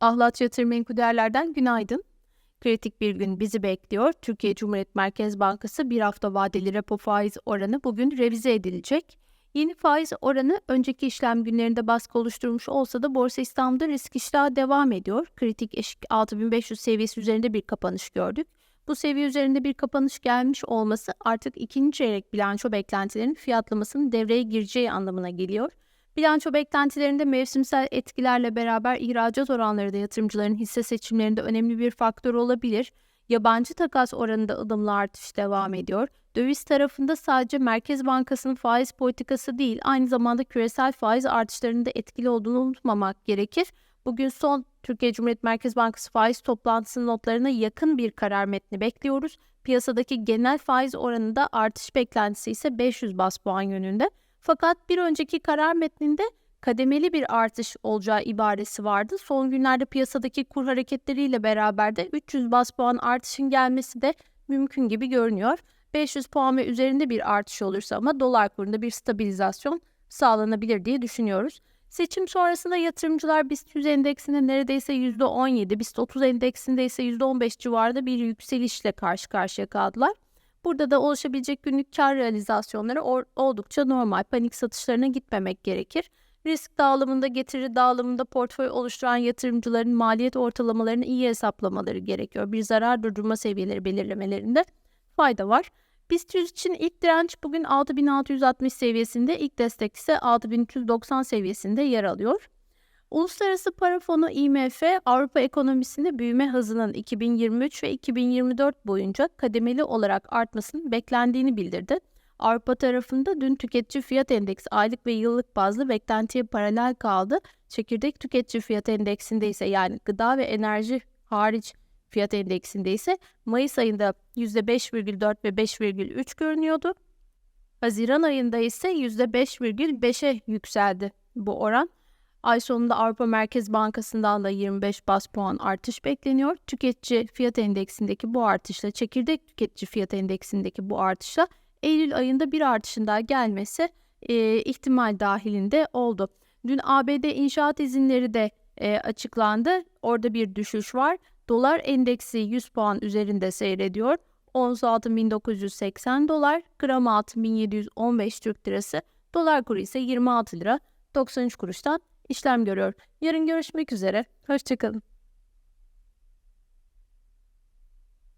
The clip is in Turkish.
Ahlat Yatırım Menkul Değerler'den günaydın. Kritik bir gün bizi bekliyor. Türkiye Cumhuriyet Merkez Bankası bir hafta vadeli repo faiz oranı bugün revize edilecek. Yeni faiz oranı önceki işlem günlerinde baskı oluşturmuş olsa da Borsa İstanbul'da risk iştahı devam ediyor. Kritik eşik 6500 seviyesi üzerinde bir kapanış gördük. Bu seviye üzerinde bir kapanış gelmiş olması artık ikinci çeyrek bilanço beklentilerinin fiyatlamasının devreye gireceği anlamına geliyor. Bilanço beklentilerinde mevsimsel etkilerle beraber ihracat oranları da yatırımcıların hisse seçimlerinde önemli bir faktör olabilir. Yabancı takas oranında ılımlı artış devam ediyor. Döviz tarafında sadece Merkez Bankası'nın faiz politikası değil, aynı zamanda küresel faiz artışlarında etkili olduğunu unutmamak gerekir. Bugün son Türkiye Cumhuriyet Merkez Bankası faiz toplantısının notlarına yakın bir karar metni bekliyoruz. Piyasadaki genel faiz oranında artış beklentisi ise 500 bas puan yönünde. Fakat bir önceki karar metninde kademeli bir artış olacağı ibaresi vardı. Son günlerde piyasadaki kur hareketleriyle beraber de 300 bas puan artışın gelmesi de mümkün gibi görünüyor. 500 puan ve üzerinde bir artış olursa ama dolar kurunda bir stabilizasyon sağlanabilir diye düşünüyoruz. Seçim sonrasında yatırımcılar BIST 100 endeksinde neredeyse %17, BIST 30 endeksinde ise %15 civarında bir yükselişle karşı karşıya kaldılar. Burada da oluşabilecek günlük kar realizasyonları oldukça normal. Panik satışlarına gitmemek gerekir. Risk dağılımında, getiri dağılımında portföy oluşturan yatırımcıların maliyet ortalamalarını iyi hesaplamaları gerekiyor. Bir zarar durdurma seviyeleri belirlemelerinde fayda var. BIST 100 için ilk direnç bugün 6660 seviyesinde, ilk destek ise 6390 seviyesinde yer alıyor. Uluslararası Para Fonu IMF, Avrupa ekonomisinde büyüme hızının 2023 ve 2024 boyunca kademeli olarak artmasının beklendiğini bildirdi. Avrupa tarafında dün tüketici fiyat endeksi aylık ve yıllık bazlı beklentiye paralel kaldı. Çekirdek tüketici fiyat endeksinde ise yani gıda ve enerji hariç fiyat endeksinde ise Mayıs ayında %5,4 ve 5,3 görünüyordu. Haziran ayında ise %5,5'e yükseldi bu oran. Ay sonunda Avrupa Merkez Bankası'ndan da 25 bas puan artış bekleniyor. Tüketici fiyat endeksindeki bu artışla, çekirdek tüketici fiyat endeksindeki bu artışla Eylül ayında bir artışın daha gelmesi e, ihtimal dahilinde oldu. Dün ABD inşaat izinleri de e, açıklandı. Orada bir düşüş var. Dolar endeksi 100 puan üzerinde seyrediyor. Ons altın 1980 dolar, gram altın 1715 Türk lirası, dolar kuru ise 26 lira 93 kuruştan işlem görüyor. Yarın görüşmek üzere. Hoşçakalın.